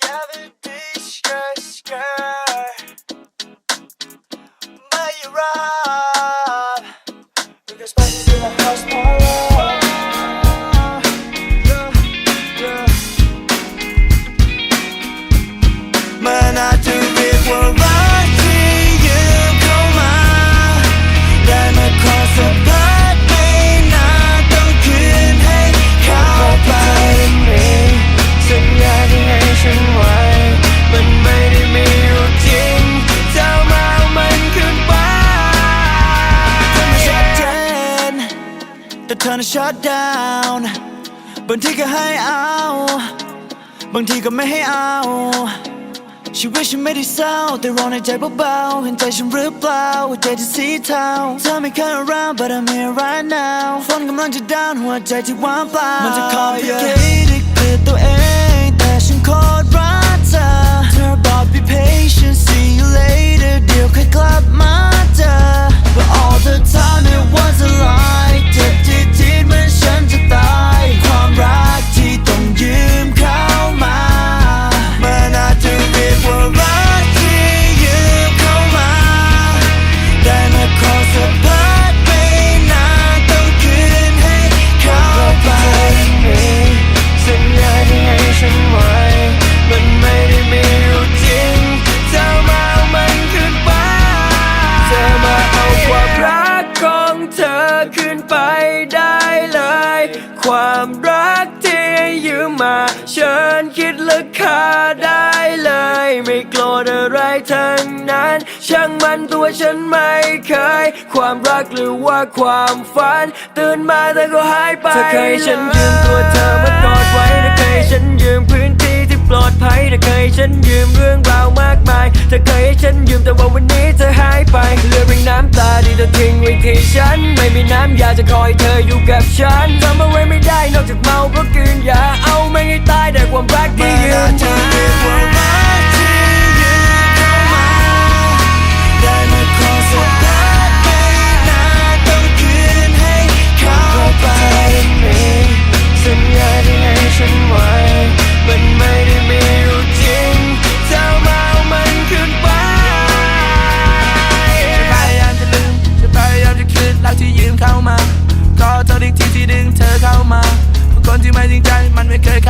Cavendish but you're right. เธอน่ะ shut down บางทีก็ให้เอา บางทีก็ไม่ให้เอา ชีวิตฉันไม่ได้เศร้าแต่ร้อนในใจเบาๆเห็นใจฉันหรือเปล่าหัวใจที่สีเทาเธอไม่เคย around but I'm here right now ฝนกำลังจะดาวหัวใจที่ว่างเปล่ามันจะ complicated ความรักของเธอคืนไปได้เลย ความรักที่ให้ยืมมาเชิญคิดราคาได้เลย ไม่โกรธอะไรทั้งนั้น ช่างมันตัวฉันไม่เคย ความรักหรือว่าความฝัน ตื่นมาแต่ก็หายไปเธอเคยฉันยืมตัวเธอมากอดไว้เธอเคยฉันยืมพื้นที่ที่ปลอดภัยเธอเคยฉันยืมเรื่องราวมากมายเธอเคยให้ฉันยืมแต่ว่าวันนี้เธอหายไป เธอทิ้งไว้ที่ฉันไม่มีน้ำยาจะคอยเธออยู่กับฉันทำอะไรไม่ได้นอกจากเมาเพราะกินยาเอาไม่ให้ตายแต่ความรักที่ยืนมา คนที่ไม่จริงใจมันไม่เคยเข้า